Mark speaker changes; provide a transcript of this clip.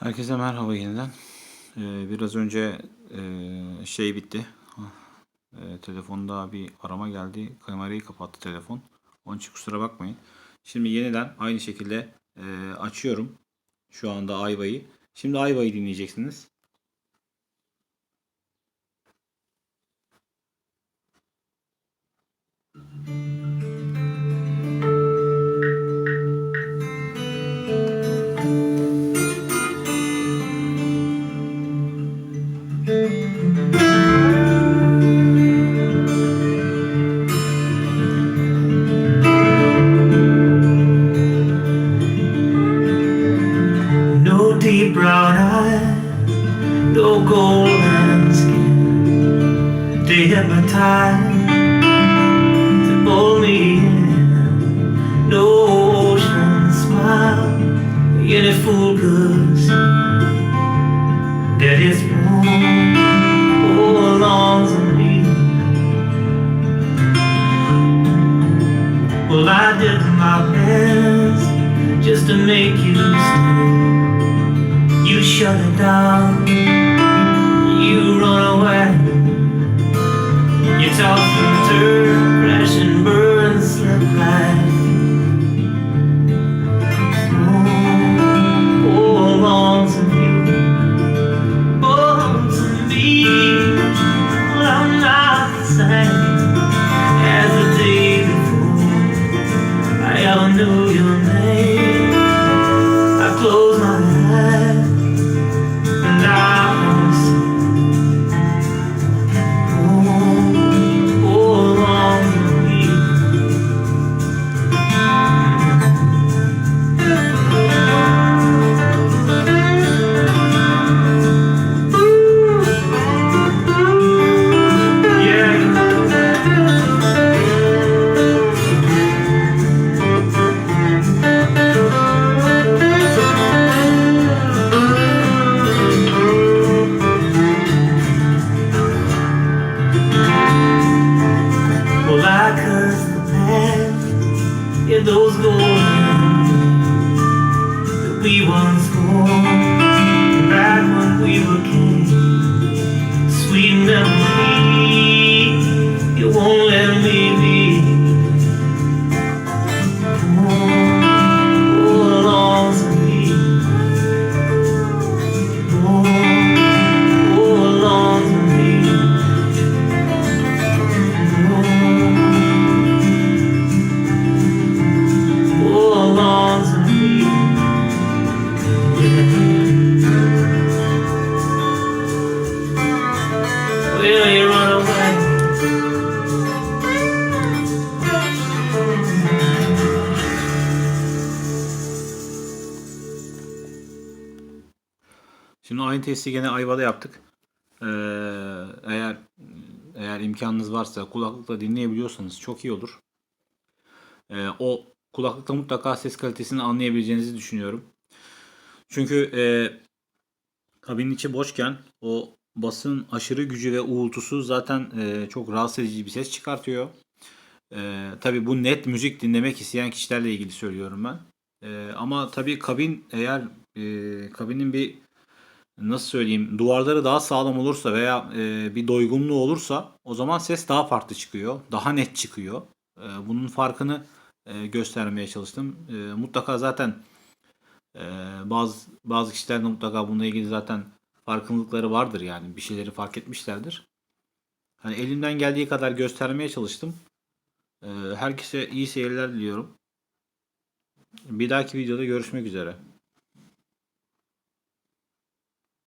Speaker 1: Herkese merhaba yeniden. Ee, biraz önce e, şey bitti. E, telefonda bir arama geldi. Kamerayı kapattı telefon. Onun için kusura bakmayın. Şimdi yeniden aynı şekilde e, açıyorum. Şu anda Ayva'yı. Şimdi Ayva'yı dinleyeceksiniz.
Speaker 2: Brown eyes, no golden skin to hypnotize, to pull me in. No ocean smile, any fool could see that it's wrong. Oh, longs to me. Well, I did my best just to make. You shut it down. You run away. You toss and turn, crash and burn, slip right. Oh, oh, long to you. Oh, to me. I'm not the same in those days that we once You run away?
Speaker 1: Şimdi aynı testi gene Ayva'da yaptık. Ee, eğer eğer imkanınız varsa kulaklıkla dinleyebiliyorsanız çok iyi olur. Ee, o kulaklıkta mutlaka ses kalitesini anlayabileceğinizi düşünüyorum. Çünkü e, kabinin içi boşken o basın aşırı gücü ve uğultusu zaten e, çok rahatsız edici bir ses çıkartıyor. E, tabii bu net müzik dinlemek isteyen kişilerle ilgili söylüyorum ben. E, ama tabii kabin eğer e, kabinin bir nasıl söyleyeyim duvarları daha sağlam olursa veya e, bir doygunluğu olursa o zaman ses daha farklı çıkıyor. Daha net çıkıyor. E, bunun farkını e, göstermeye çalıştım. E, mutlaka zaten e, bazı bazı kişilerin de mutlaka bununla ilgili zaten farkındalıkları vardır yani bir şeyleri fark etmişlerdir. Hani elimden geldiği kadar göstermeye çalıştım. E, herkese iyi seyirler diliyorum. Bir dahaki videoda görüşmek üzere.